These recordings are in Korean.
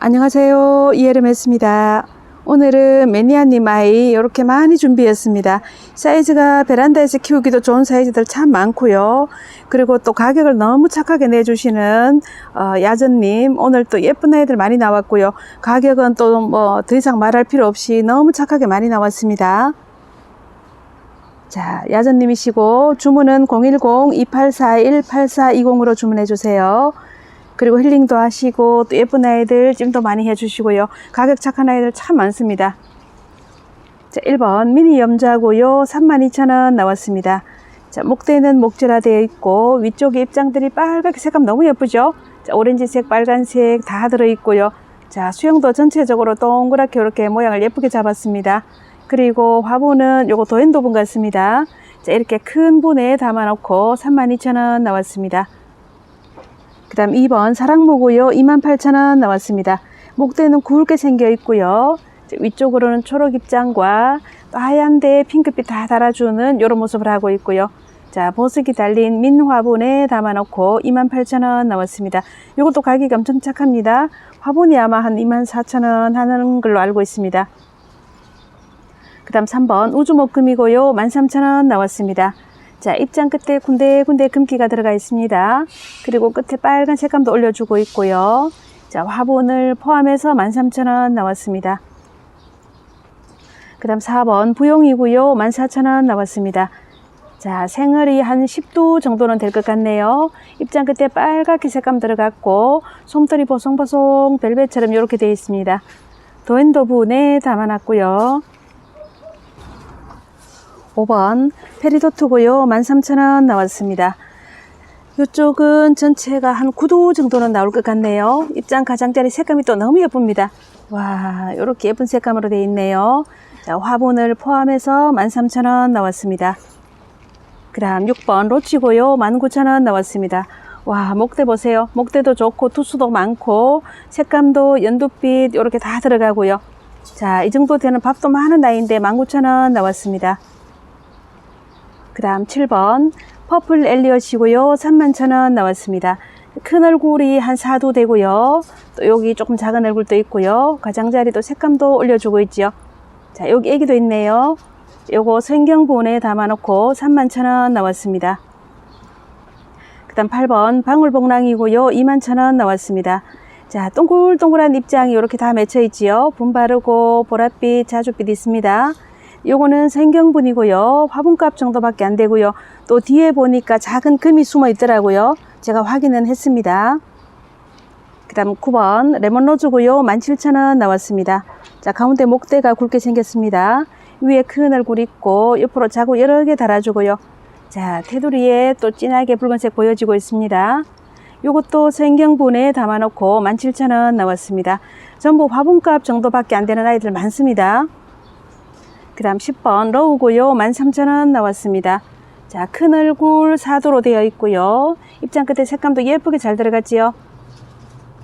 안녕하세요. 이혜름했습니다. 오늘은 매니아님 아이 이렇게 많이 준비했습니다. 사이즈가 베란다에서 키우기도 좋은 사이즈들 참 많고요. 그리고 또 가격을 너무 착하게 내주시는 어, 야전님 오늘 또 예쁜 아이들 많이 나왔고요. 가격은 또 뭐 더 이상 말할 필요 없이 너무 착하게 많이 나왔습니다. 자, 야전님이시고 주문은 010-2841-8420으로 주문해 주세요. 그리고 힐링도 하시고 또 예쁜 아이들 찜도 많이 해주시고요. 가격 착한 아이들 참 많습니다. 자, 1번 미니 염자고요. 32,000원 나왔습니다. 자, 목대는 목재라 되어 있고 위쪽에 입장들이 빨갛게 색감 너무 예쁘죠? 자, 오렌지색, 빨간색 다 들어 있고요. 자, 수영도 전체적으로 동그랗게 이렇게 모양을 예쁘게 잡았습니다. 그리고 화분은 요거 도엔도분 같습니다. 자, 이렇게 큰 분에 담아놓고 32,000원 나왔습니다. 그 다음 2번 사랑무고요. 28,000원 나왔습니다. 목대는 굵게 생겨 있고요. 위쪽으로는 초록 입장과 또 하얀데 핑크빛 다 달아주는 이런 모습을 하고 있고요. 자, 보석이 달린 민화분에 담아놓고 28,000원 나왔습니다. 이것도 가격이 엄청 착합니다. 화분이 아마 한 24,000원 하는 걸로 알고 있습니다. 그 다음 3번 우주목금이고요. 13,000원 나왔습니다. 자, 입장 끝에 군데군데 금기가 들어가 있습니다. 그리고 끝에 빨간 색감도 올려주고 있고요. 자, 화분을 포함해서 13,000원 나왔습니다. 그 다음 4번 부용이고요. 14,000원 나왔습니다. 자, 생얼이 한 10도 정도는 될 것 같네요. 입장 끝에 빨갛게 색감 들어갔고, 솜털이 보송보송 벨벳처럼 이렇게 되어 있습니다. 도엔도 분에 담아놨고요. 5번 페리도트고요. 13,000원 나왔습니다. 이쪽은 전체가 한 9도 정도는 나올 것 같네요. 입장 가장자리 색감이 또 너무 예쁩니다. 와, 이렇게 예쁜 색감으로 되어 있네요. 자, 화분을 포함해서 13,000원 나왔습니다. 그 다음 6번 로치고요. 19,000원 나왔습니다. 와, 목대 보세요. 목대도 좋고 투수도 많고 색감도 연두빛 이렇게 다 들어가고요. 자, 이 정도 되는 밥도 많은 나이인데 19,000원 나왔습니다. 그 다음 7번 퍼플 엘리엇이고요. 31,000원 나왔습니다. 큰 얼굴이 한 4도 되고요. 또 여기 조금 작은 얼굴도 있고요. 가장자리도 색감도 올려주고 있죠. 자, 여기 애기도 있네요. 요거 생경본에 담아놓고 31,000원 나왔습니다. 그 다음 8번 방울복랑이고요. 21,000원 나왔습니다. 자, 동글동글한 입장이 이렇게 다 맺혀 있지요. 분 바르고 보랏빛, 자주빛 있습니다. 요거는 생경분이고요. 화분값 정도밖에 안 되고요. 또 뒤에 보니까 작은 금이 숨어 있더라고요. 제가 확인은 했습니다. 그 다음 9번 레몬로즈고요. 17,000원 나왔습니다. 자, 가운데 목대가 굵게 생겼습니다. 위에 큰 얼굴 있고 옆으로 자구 여러 개 달아주고요. 자, 테두리에 또 진하게 붉은색 보여지고 있습니다. 요것도 생경분에 담아놓고 17,000원 나왔습니다. 전부 화분값 정도밖에 안 되는 아이들 많습니다. 그 다음 10번 러우고요. 13,000원 나왔습니다. 자, 큰 얼굴 4도로 되어 있고요. 입장 끝에 색감도 예쁘게 잘 들어갔지요.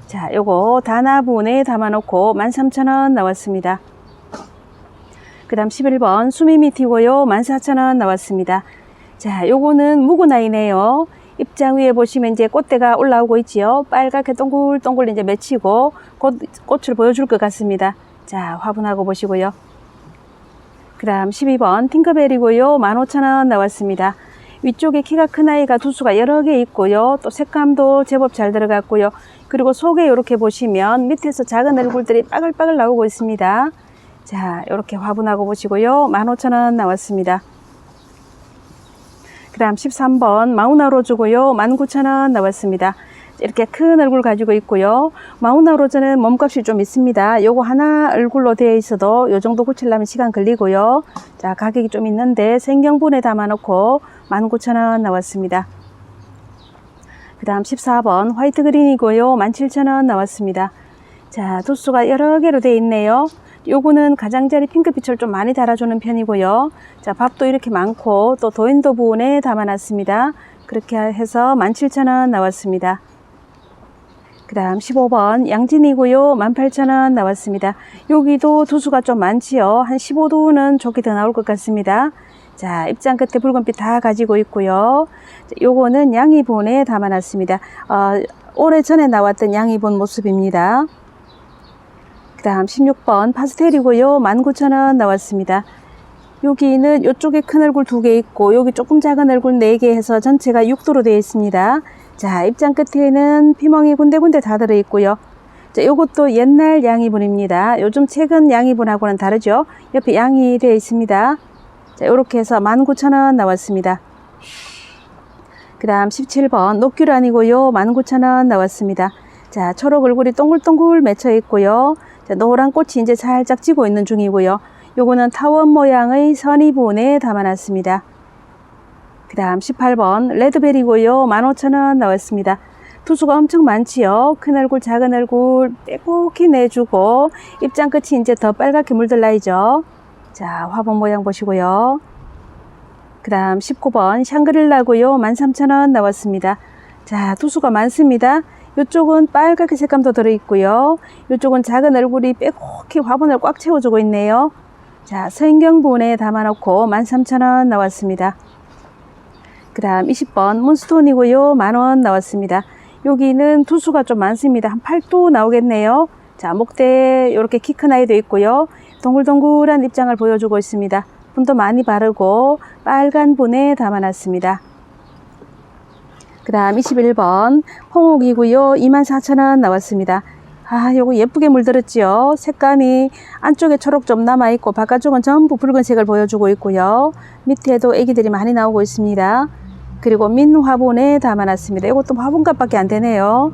자, 요거 다나분에 담아놓고 13,000원 나왔습니다. 그 다음 11번 수미미티고요. 14,000원 나왔습니다. 자, 요거는 묵은아이네요. 입장 위에 보시면 이제 꽃대가 올라오고 있지요. 빨갛게 동글동글 이제 맺히고 꽃, 꽃을 보여줄 것 같습니다. 자, 화분하고 보시고요. 그 다음 12번 팅커벨이고요. 15,000원 나왔습니다. 위쪽에 키가 큰 아이가 두수가 여러 개 있고요. 또 색감도 제법 잘 들어갔고요. 그리고 속에 이렇게 보시면 밑에서 작은 얼굴들이 빠글빠글 나오고 있습니다. 자, 이렇게 화분하고 보시고요. 15,000원 나왔습니다. 그 다음 13번 마우나로즈고요. 19,000원 나왔습니다. 이렇게 큰 얼굴 가지고 있고요. 마우나로즈는 몸값이 좀 있습니다. 요거 하나 얼굴로 되어 있어도 요 정도 고치려면 시간 걸리고요. 자, 가격이 좀 있는데 생경분에 담아놓고 19,000원 나왔습니다. 그 다음 14번 화이트 그린이고요. 17,000원 나왔습니다. 자, 도수가 여러 개로 되어 있네요. 요거는 가장자리 핑크빛을 좀 많이 달아주는 편이고요. 자, 밥도 이렇게 많고 또 도인도 부분에 담아놨습니다. 그렇게 해서 17,000원 나왔습니다. 그 다음 15번 양진이고요. 18,000원 나왔습니다. 여기도 도수가 좀 많지요. 한 15도는 좋게 더 나올 것 같습니다. 자, 입장 끝에 붉은빛 다 가지고 있고요. 자, 요거는 양이본에 담아놨습니다. 어, 오래 전에 나왔던 양이본 모습입니다. 다음 16번 파스텔이고요. 19,000원 나왔습니다. 여기는 이쪽에 큰 얼굴 두 개 있고 여기 조금 작은 얼굴 네 개 해서 전체가 6도로 되어 있습니다. 자, 입장 끝에는 피멍이 군데군데 다 들어 있고요. 자, 요것도 옛날 양이분입니다. 요즘 최근 양이분하고는 다르죠. 옆에 양이 되어 있습니다. 자, 요렇게 해서 19,000원 나왔습니다. 그 다음 17번 녹귤 아니고요. 19,000원 나왔습니다. 자, 초록 얼굴이 동글동글 맺혀 있고요. 자, 노란 꽃이 이제 살짝 지고 있는 중이고요. 요거는 타원 모양의 선이분에 담아놨습니다. 그 다음 18번 레드베리고요. 15,000원 나왔습니다. 투수가 엄청 많지요. 큰 얼굴, 작은 얼굴 빼곡히 내주고 입장 끝이 이제 더 빨갛게 물들 나이죠. 자, 화분 모양 보시고요. 그 다음 19번 샹그릴라고요. 13,000원 나왔습니다. 자, 투수가 많습니다. 이쪽은 빨갛게 색감도 들어있고요. 이쪽은 작은 얼굴이 빼곡히 화분을 꽉 채워주고 있네요. 자, 서인경분에 담아놓고 13,000원 나왔습니다. 그 다음 20번 문스톤이고요. 만원 나왔습니다. 여기는 투수가 좀 많습니다. 한 8도 나오겠네요. 자, 목대 이렇게 키 큰 아이도 있고요. 동글동글한 입장을 보여주고 있습니다. 분도 많이 바르고 빨간 분에 담아놨습니다. 그 다음 21번 홍옥이고요. 24,000원 나왔습니다. 아, 요거 예쁘게 물들었지요. 색감이 안쪽에 초록 좀 남아있고 바깥쪽은 전부 붉은색을 보여주고 있고요. 밑에도 애기들이 많이 나오고 있습니다. 그리고 민 화분에 담아놨습니다. 이것도 화분값밖에 안 되네요.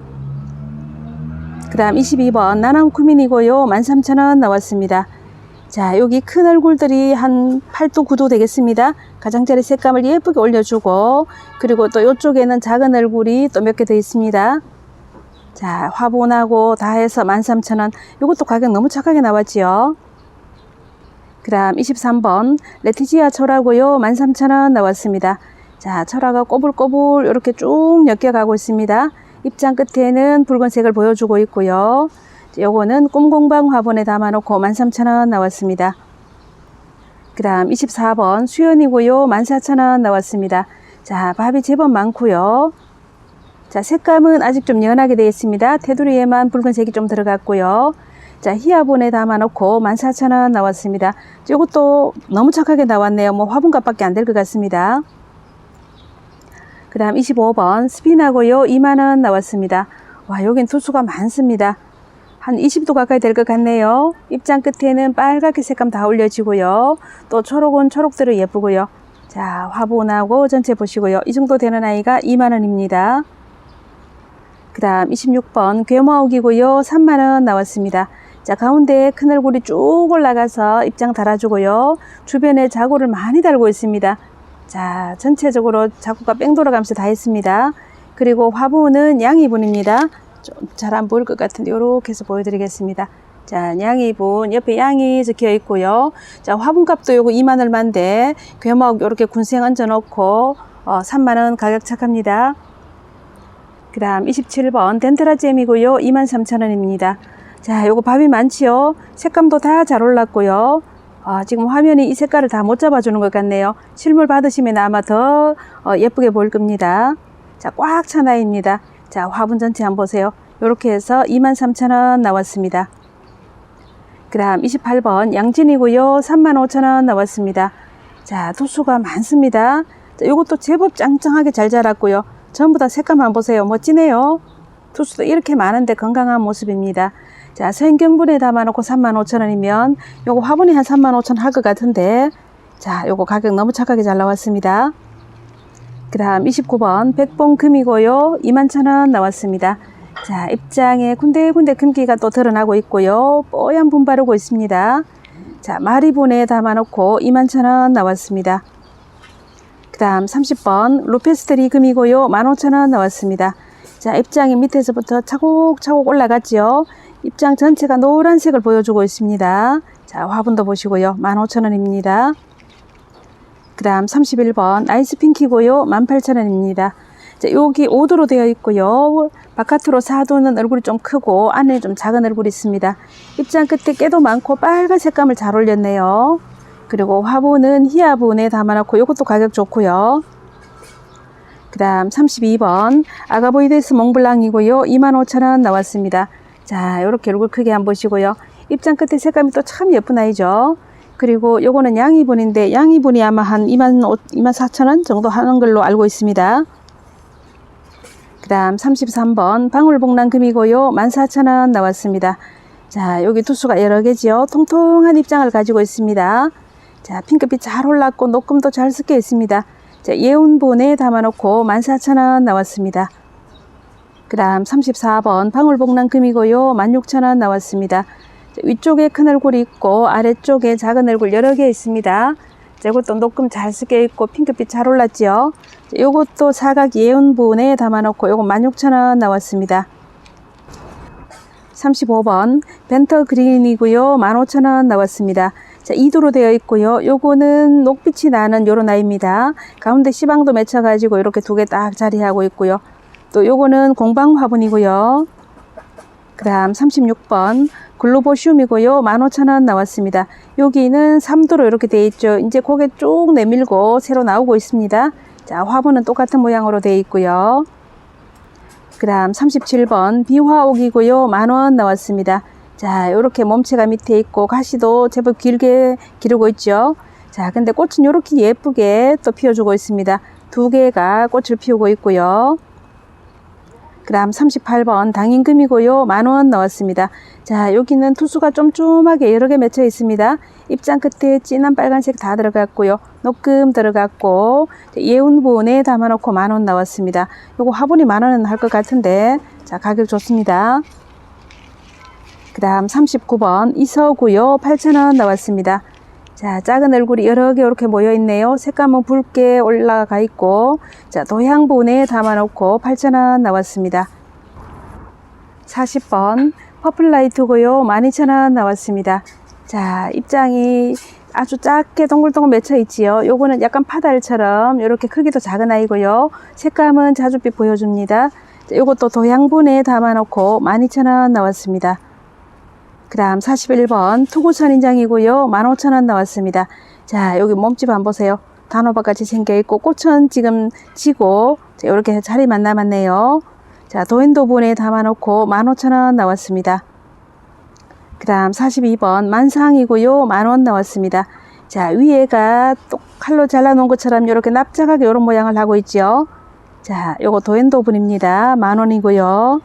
그 다음 22번 나남 쿠민이고요. 13,000원 나왔습니다. 자, 여기 큰 얼굴들이 한 8도, 9도 되겠습니다. 가장자리 색감을 예쁘게 올려주고, 그리고 또 이쪽에는 작은 얼굴이 또 몇 개 더 있습니다. 자, 화분하고 다 해서 13,000원. 이것도 가격 너무 착하게 나왔지요. 그 다음 23번 레티지아 철하고요. 13,000원 나왔습니다. 자, 철화가 꼬불꼬불 이렇게 쭉 엮여가고 있습니다. 입장 끝에는 붉은색을 보여주고 있고요. 요거는 꿈공방 화분에 담아놓고 13,000원 나왔습니다. 그 다음 24번 수연이고요. 14,000원 나왔습니다. 자, 밥이 제법 많고요. 자, 색감은 아직 좀 연하게 되어 있습니다. 테두리에만 붉은색이 좀 들어갔고요. 자, 히아본에 담아놓고 14,000원 나왔습니다. 이것도 너무 착하게 나왔네요. 뭐 화분값밖에 안 될 것 같습니다. 그 다음 25번 스피나고요. 2만원 나왔습니다. 와, 여긴 투수가 많습니다. 한 20도 가까이 될 것 같네요. 입장 끝에는 빨갛게 색감 다 올려지고요. 또 초록은 초록대로 예쁘고요. 자, 화분하고 전체 보시고요. 이 정도 되는 아이가 2만원입니다. 그 다음 26번 괴마옥이고요. 3만원 나왔습니다. 자, 가운데 큰 얼굴이 쭉 올라가서 입장 달아주고요. 주변에 자구를 많이 달고 있습니다. 자, 전체적으로 자구가 뺑 돌아가면서 다 했습니다. 그리고 화분은 양이분입니다. 좀 잘 안 보일 것 같은데 이렇게 해서 보여드리겠습니다. 자, 양이분 옆에 양이 적혀 있고요. 자, 화분값도 요거 2만 얼마인데 괴마옥 이렇게 군생 얹어 놓고 어, 3만 원 가격 착합니다. 그 다음 27번 덴트라잼이고요. 23,000원입니다. 자, 요거 밥이 많지요. 색감도 다 잘 올랐고요. 어, 지금 화면이 이 색깔을 다 못 잡아주는 것 같네요. 실물 받으시면 아마 더 어, 예쁘게 보일 겁니다. 자, 꽉 찬 아이입니다. 자, 화분 전체 한번 보세요. 요렇게 해서 23,000원 나왔습니다. 그 다음 28번 양진이고요. 35,000원 나왔습니다. 자, 도수가 많습니다. 자, 요것도 제법 짱짱하게 잘 자랐고요. 전부 다 색감 한번 보세요. 멋지네요. 투수도 이렇게 많은데 건강한 모습입니다. 자, 생경분에 담아놓고 35,000원이면 요거 화분이 한 35,000원 할 것 같은데 자, 요거 가격 너무 착하게 잘 나왔습니다. 그 다음 29번 백봉 금이고요. 21,000원 나왔습니다. 자, 입장에 군데군데 금기가 또 드러나고 있고요. 뽀얀 분 바르고 있습니다. 자, 마리분에 담아놓고 21,000원 나왔습니다. 그 다음 30번 루페스트리 금이고요. 15,000원 나왔습니다. 자, 입장이 밑에서부터 차곡차곡 올라갔지요. 입장 전체가 노란색을 보여주고 있습니다. 자, 화분도 보시고요. 15,000원입니다. 그 다음 31번 아이스 핑키고요. 18,000원입니다. 자, 여기 5도로 되어 있고요. 바깥으로 4도는 얼굴이 좀 크고 안에 좀 작은 얼굴이 있습니다. 입장 끝에 깨도 많고 빨간 색감을 잘 올렸네요. 그리고 화분은 히아분에 담아놓고 이것도 가격 좋고요. 그 다음 32번 아가보이데스 몽블랑이고요. 25,000원 나왔습니다. 자, 이렇게 얼굴 크게 한번 보시고요. 입장 끝에 색감이 또 참 예쁜 아이죠. 그리고 요거는 양이분인데 양이분이 아마 한 2만 2만 4천 원 정도 하는 걸로 알고 있습니다. 그 다음 33번 방울복랑금이고요. 14,000원 나왔습니다. 자, 여기 두수가 여러 개지요. 통통한 입장을 가지고 있습니다. 자, 핑크빛 잘 올랐고 녹금도 잘 섞여 있습니다. 자, 예운본에 담아놓고 14,000원 나왔습니다. 그 다음 34번 방울복랑금이고요. 16,000원 나왔습니다. 자, 위쪽에 큰 얼굴이 있고 아래쪽에 작은 얼굴 여러 개 있습니다. 자, 이것도 녹금 잘 섞여 있고 핑크빛 잘 올랐지요. 자, 요것도 사각 예운본에 담아놓고 요거 16,000원 나왔습니다. 35번 벤터 그린이고요. 15,000원 나왔습니다. 자, 2도로 되어 있고요. 요거는 녹빛이 나는 요런 아이입니다. 가운데 시방도 맺혀가지고 이렇게 두 개 딱 자리하고 있고요. 또 요거는 공방 화분이고요. 그 다음 36번 글로보슘이고요. 15,000원 나왔습니다. 여기는 3도로 이렇게 되어 있죠. 이제 고개 쭉 내밀고 새로 나오고 있습니다. 자, 화분은 똑같은 모양으로 되어 있고요. 그 다음 37번 비화옥이고요. 만원 나왔습니다. 자, 요렇게 몸체가 밑에 있고 가시도 제법 길게 기르고 있죠. 자, 근데 꽃은 요렇게 예쁘게 또 피워주고 있습니다. 두 개가 꽃을 피우고 있고요. 그 다음 38번 당인금이고요. 만원 나왔습니다. 자, 여기는 투수가 쫌쫌하게 여러 개 맺혀 있습니다. 입장 끝에 진한 빨간색 다 들어갔고요. 녹금 들어갔고 예운본에 담아놓고 만 원 나왔습니다. 요거 화분이 만 원은 할 것 같은데 자 가격 좋습니다. 그 다음 39번 이서고요. 8,000원 나왔습니다. 자, 작은 얼굴이 여러 개 이렇게 모여 있네요. 색감은 붉게 올라가 있고, 자, 도향본에 담아놓고 8,000원 나왔습니다. 40번 퍼플라이트고요. 12,000원 나왔습니다. 자, 입장이 아주 작게 동글동글 맺혀 있지요. 요거는 약간 파달처럼 이렇게 크기도 작은 아이고요. 색감은 자줏빛 보여줍니다. 자, 요것도 도향분에 담아놓고 12,000원 나왔습니다. 그 다음 41번 투구선 인장이고요. 15,000원 나왔습니다. 자, 여기 몸집 한번 보세요. 단호박 같이 생겨 있고 꽃은 지금 지고 이렇게 자리만 남았네요. 자, 도인도분에 담아놓고 15,000원 나왔습니다. 그 다음 42번 만상이고요. 만원 나왔습니다. 자, 위에가 또 칼로 잘라놓은 것처럼 이렇게 납작하게 이런 모양을 하고 있죠. 자, 요거 도인도분입니다. 만원이고요.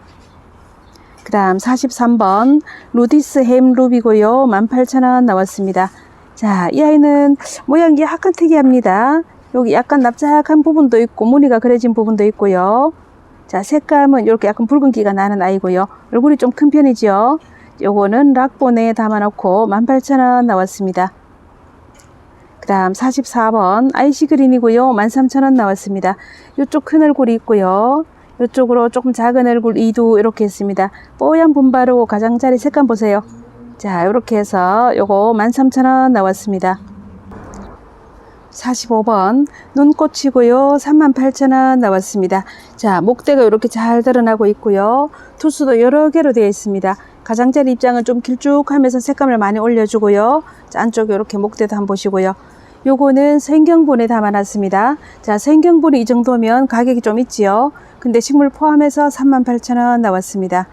그 다음 43번 루디스 햄 룹이고요. 18,000원 나왔습니다. 자, 이 아이는 모양이 약간 특이합니다. 여기 약간 납작한 부분도 있고 무늬가 그려진 부분도 있고요. 자, 색감은 이렇게 약간 붉은기가 나는 아이고요. 얼굴이 좀 큰 편이죠. 요거는 락본에 담아놓고 18,000원 나왔습니다. 그 다음 44번 아이시 그린이고요. 13,000원 나왔습니다. 이쪽 큰 얼굴이 있고요. 이쪽으로 조금 작은 얼굴 이도 이렇게 있습니다. 뽀얀 분바르고 가장자리 색감 보세요. 자, 이렇게 해서 요거 13,000원 나왔습니다. 45번 눈꽃이고요. 38,000원 나왔습니다. 자, 목대가 이렇게 잘 드러나고 있고요. 투수도 여러 개로 되어 있습니다. 가장자리 입장은 좀 길쭉하면서 색감을 많이 올려주고요. 자, 안쪽에 이렇게 목대도 한번 보시고요. 요거는 생경분에 담아놨습니다. 자, 생경분이 이 정도면 가격이 좀 있지요. 근데 식물 포함해서 38,000원 나왔습니다.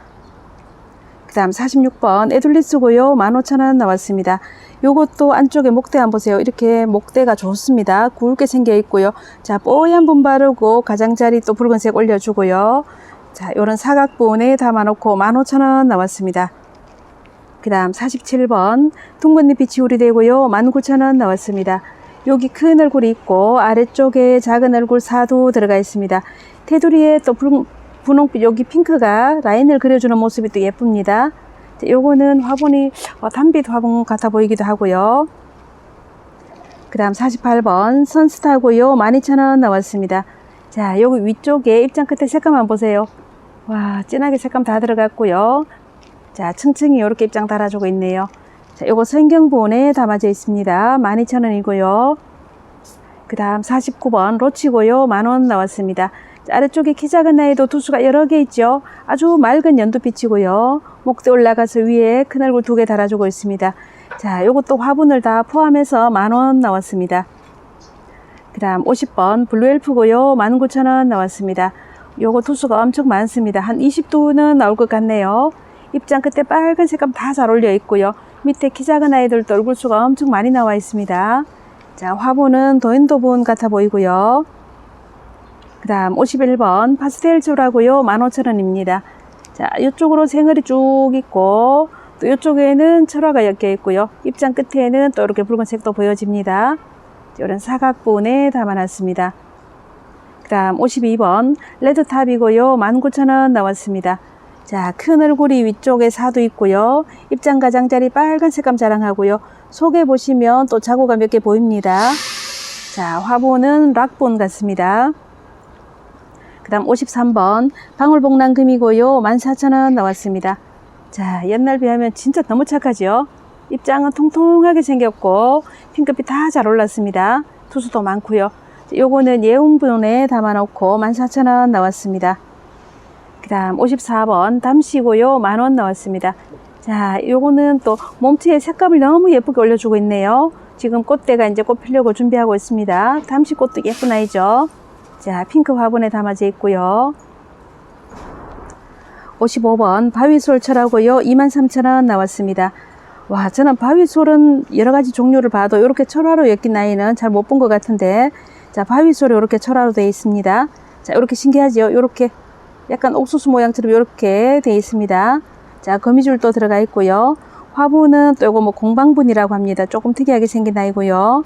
그 다음 46번 에둘리스고요. 15,000원 나왔습니다. 요것도 안쪽에 목대 한번 보세요. 이렇게 목대가 좋습니다. 굵게 생겨 있고요. 자, 뽀얀 분 바르고 가장자리 또 붉은색 올려주고요. 자, 요런 사각본에 담아놓고 15,000원 나왔습니다. 그 다음 47번 둥근잎이 지울이 되고요. 19,000원 나왔습니다. 여기 큰 얼굴이 있고 아래쪽에 작은 얼굴 사도 들어가 있습니다. 테두리에 또 분, 분홍빛 여기 핑크가 라인을 그려주는 모습이 또 예쁩니다. 자, 요거는 화분이 어, 단빛 화분 같아 보이기도 하고요. 그 다음 48번 선스타고요. 12,000원 나왔습니다. 자, 여기 위쪽에 입장 끝에 색감 한번 보세요. 와, 진하게 색감 다 들어갔고요. 자, 층층이 이렇게 입장 달아주고 있네요. 자, 요거 성경본에 담아져 있습니다. 12,000원이고요. 그 다음 49번 로치고요. 만원 나왔습니다. 자, 아래쪽에 키 작은 나이도 두수가 여러 개 있죠. 아주 맑은 연두빛이고요. 목대 올라가서 위에 큰 얼굴 두 개 달아주고 있습니다. 자, 요것도 화분을 다 포함해서 만원 나왔습니다. 그 다음 50번 블루엘프고요. 19,000원 나왔습니다. 요거 투수가 엄청 많습니다. 한 20두는 나올 것 같네요. 입장 끝에 빨간 색감 다잘 올려 있고요. 밑에 키 작은 아이들도 얼굴 수가 엄청 많이 나와 있습니다. 자, 화분은 도인도분 같아 보이고요. 그 다음 51번 파스텔 조라고요. 15,000원입니다. 자, 이쪽으로 생얼이 쭉 있고 또 이쪽에는 철화가 엮여 있고요. 입장 끝에는 또 이렇게 붉은색도 보여집니다. 이런 사각본에 담아놨습니다. 그 다음 52번 레드탑이고요. 19,000원 나왔습니다. 자, 큰 얼굴이 위쪽에 사도 있고요. 입장 가장자리 빨간 색감 자랑하고요. 속에 보시면 또 자고가 몇 개 보입니다. 자, 화분은 락본 같습니다. 그 다음 53번 방울복랑금이고요. 14,000원 나왔습니다. 자, 옛날 비하면 진짜 너무 착하죠? 입장은 통통하게 생겼고 핑크빛 다 잘 올랐습니다. 투수도 많고요. 요거는 예운분에 담아놓고 14,000원 나왔습니다. 그 다음 54번 담시고요. 만원 나왔습니다. 자, 요거는 또 몸체의 색감을 너무 예쁘게 올려주고 있네요. 지금 꽃대가 이제 꽃 피려고 준비하고 있습니다. 담시 꽃도 예쁜 아이죠. 자, 핑크 화분에 담아져 있고요. 55번 바위솔철하고요. 23,000원 나왔습니다. 와, 저는 바위솔은 여러 가지 종류를 봐도 이렇게 철화로 엮인 아이는 잘 못 본 것 같은데, 자, 바위솔이 이렇게 철화로 되어 있습니다. 자, 이렇게 신기하죠? 이렇게 약간 옥수수 모양처럼 이렇게 되어 있습니다. 자, 거미줄도 들어가 있고요. 화분은 또 이거 뭐 공방분이라고 합니다. 조금 특이하게 생긴 아이고요.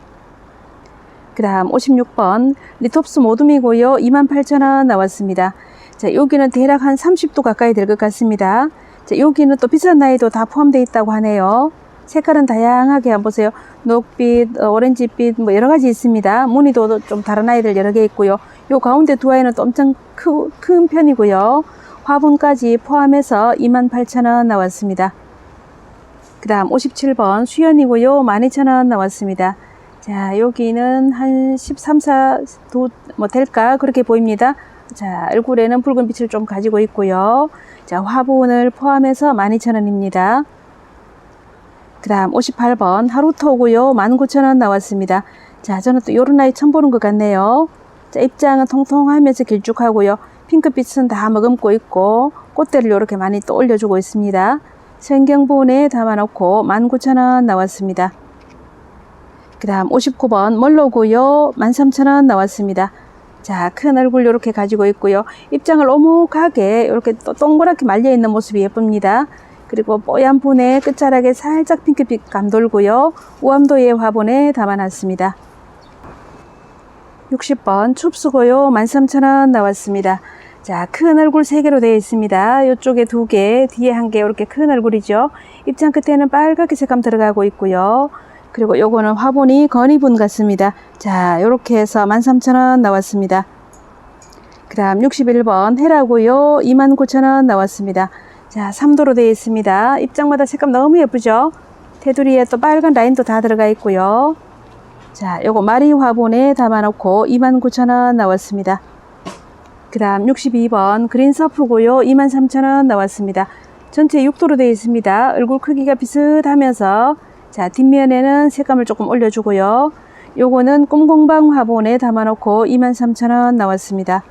그 다음 56번 리톱스 모둠이고요. 28,000원 나왔습니다. 자, 여기는 대략 한 30도 가까이 될 것 같습니다. 자, 여기는 또 비싼 나이도 다 포함되어 있다고 하네요. 색깔은 다양하게 한번 보세요. 녹빛, 어, 오렌지빛, 뭐 여러 가지 있습니다. 무늬도 좀 다른 아이들 여러 개 있고요. 요 가운데 두 아이는 또 엄청 크, 큰 편이고요. 화분까지 포함해서 28,000원 나왔습니다. 그 다음 57번 수연이고요. 12,000원 나왔습니다. 자, 여기는 한 13, 4도 뭐 될까? 그렇게 보입니다. 자, 얼굴에는 붉은 빛을 좀 가지고 있고요. 자, 화분을 포함해서 12,000원입니다. 그 다음 58번 하루토고요. 19,000원 나왔습니다. 자, 저는 또 요런 아이 처음 보는 것 같네요. 자, 입장은 통통하면서 길쭉하고요. 핑크빛은 다 머금고 있고 꽃대를 이렇게 많이 또 올려주고 있습니다. 생경본에 담아놓고 19,000원 나왔습니다. 그 다음 59번 멀로고요. 13,000원 나왔습니다. 자, 큰 얼굴 이렇게 가지고 있고요. 입장을 오목하게 이렇게 또 동그랗게 말려 있는 모습이 예쁩니다. 그리고 뽀얀 분에 끝자락에 살짝 핑크빛 감돌고요. 우암도의 화분에 담아놨습니다. 60번 춥수고요. 13,000원 나왔습니다. 자, 큰 얼굴 3개로 되어 있습니다. 이쪽에 2개, 뒤에 1개 이렇게 큰 얼굴이죠. 입장 끝에는 빨갛게 색감 들어가고 있고요. 그리고 요거는 화분이 건이분 같습니다. 자, 요렇게 해서 13,000원 나왔습니다. 그 다음 61번 해라고요. 29,000원 나왔습니다. 자, 3도로 되어 있습니다. 입장마다 색감 너무 예쁘죠? 테두리에 또 빨간 라인도 다 들어가 있고요. 자, 요거 마리 화분에 담아놓고 29,000원 나왔습니다. 그 다음 62번 그린 서프고요. 23,000원 나왔습니다. 전체 6도로 되어 있습니다. 얼굴 크기가 비슷하면서 자, 뒷면에는 색감을 조금 올려주고요. 요거는 꿈공방 화분에 담아놓고 23,000원 나왔습니다.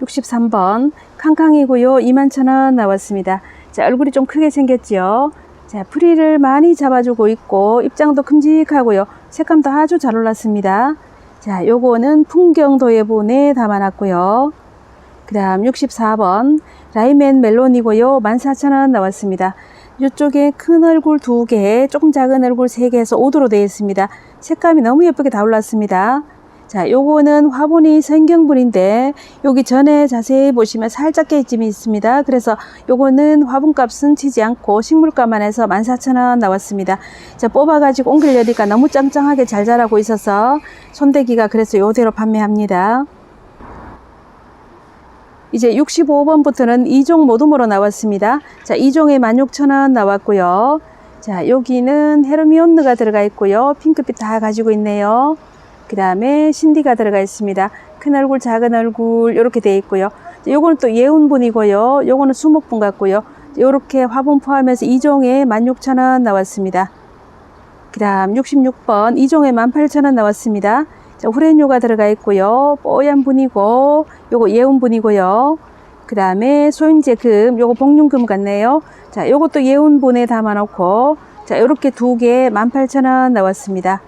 63번 캉캉이고요. 21,000원 나왔습니다. 자, 얼굴이 좀 크게 생겼죠. 자, 프리를 많이 잡아주고 있고 입장도 큼직하고요. 색감도 아주 잘 올랐습니다. 자, 요거는 풍경도예 분에 담아놨고요. 그 다음 64번 라이맨 멜론이고요. 14,000원 나왔습니다. 이쪽에 큰 얼굴 두 개, 조금 작은 얼굴 세 개에서 5도로 되어 있습니다. 색감이 너무 예쁘게 다 올랐습니다. 자, 요거는 화분이 성경분인데 여기 전에 자세히 보시면 살짝 깨짐이 있습니다. 그래서 요거는 화분값은 치지 않고 식물값만 해서 14,000원 나왔습니다. 자, 뽑아가지고 옮기려니까 너무 짱짱하게 잘 자라고 있어서 손대기가 그래서 요대로 판매합니다. 이제 65번부터는 2종 모둠으로 나왔습니다. 자, 2종에 16,000원 나왔고요. 자, 여기는 헤르미온느가 들어가 있고요. 핑크빛 다 가지고 있네요. 그 다음에 신디가 들어가 있습니다. 큰 얼굴, 작은 얼굴 이렇게 되어 있고요. 요거는 또 예운분이고요. 요거는 수목분 같고요. 요렇게 화분 포함해서 2종에 16,000원 나왔습니다. 그 다음 66번 2종에 18,000원 나왔습니다. 자, 후레뇨가 들어가 있고요. 뽀얀 분이고 요거 예운 분이고요. 그 다음에 소인제 금, 요거 복륜금 같네요. 자, 요것도 예운본에 담아놓고, 자, 요렇게 두 개 18,000원 나왔습니다.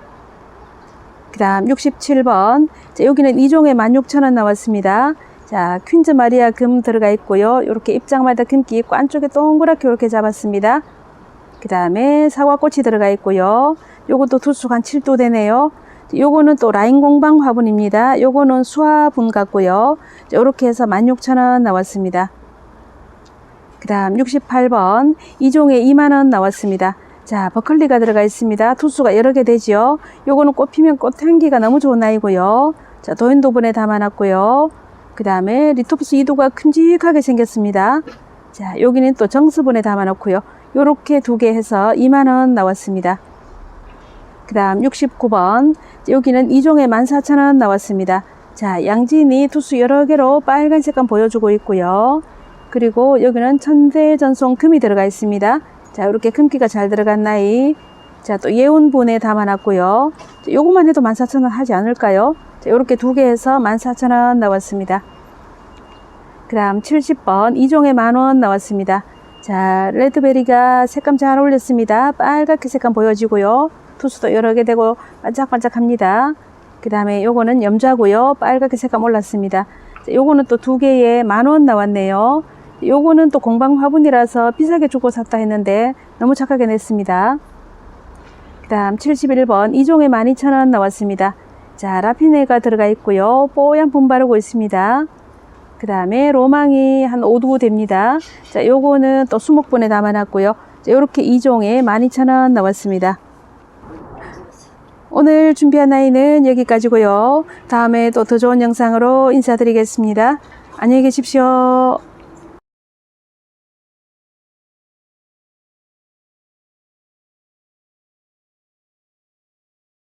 그 다음 67번. 자, 여기는 2종에 16,000원 나왔습니다. 자, 퀸즈 마리아 금 들어가 있고요. 요렇게 입장마다 금기 있고 안쪽에 동그랗게 이렇게 잡았습니다. 그 다음에 사과꽃이 들어가 있고요. 요것도 두수가 한 7도 되네요. 요거는 또 라인 공방 화분입니다. 요거는 수화분 같고요. 요렇게 해서 16,000원 나왔습니다. 그 다음 68번. 2종에 2만원 나왔습니다. 자, 버클리가 들어가 있습니다. 투수가 여러 개 되지요. 요거는 꽃 피면 꽃 향기가 너무 좋은 아이고요. 자, 도인도분에 담아놨고요. 그 다음에 리토프스 2도가 큼직하게 생겼습니다. 자, 여기는 또 정수분에 담아놓고요. 요렇게 두 개 해서 2만원 나왔습니다. 그 다음 69번. 여기는 2종에 14,000원 나왔습니다. 자, 양진이 투수 여러 개로 빨간 색감 보여주고 있고요. 그리고 여기는 천대 전송 금이 들어가 있습니다. 자, 이렇게 금기가 잘 들어간 나이. 자, 또 예운분에 담아놨고요. 자, 요것만 해도 14,000원 하지 않을까요? 자, 요렇게 두 개 해서 14,000원 나왔습니다. 그 다음 70번. 2종에 만원 나왔습니다. 자, 레드베리가 색감 잘 어울렸습니다. 빨갛게 색감 보여지고요. 투수도 여러 개 되고 반짝반짝합니다. 그 다음에 요거는 염자고요. 빨갛게 색감 올랐습니다. 자, 요거는 또 두 개에 만 원 나왔네요. 요거는 또 공방 화분이라서 비싸게 주고 샀다 했는데 너무 착하게 냈습니다. 그 다음 71번 2종에 12,000원 나왔습니다. 자, 라피네가 들어가 있고요. 뽀얀 분 바르고 있습니다. 그 다음에 로망이 한 5도 됩니다. 자, 요거는 또 수목분에 담아놨고요. 자, 요렇게 2종에 12,000원 나왔습니다. 오늘 준비한 아이는 여기까지고요. 다음에 또 더 좋은 영상으로 인사드리겠습니다. 안녕히 계십시오.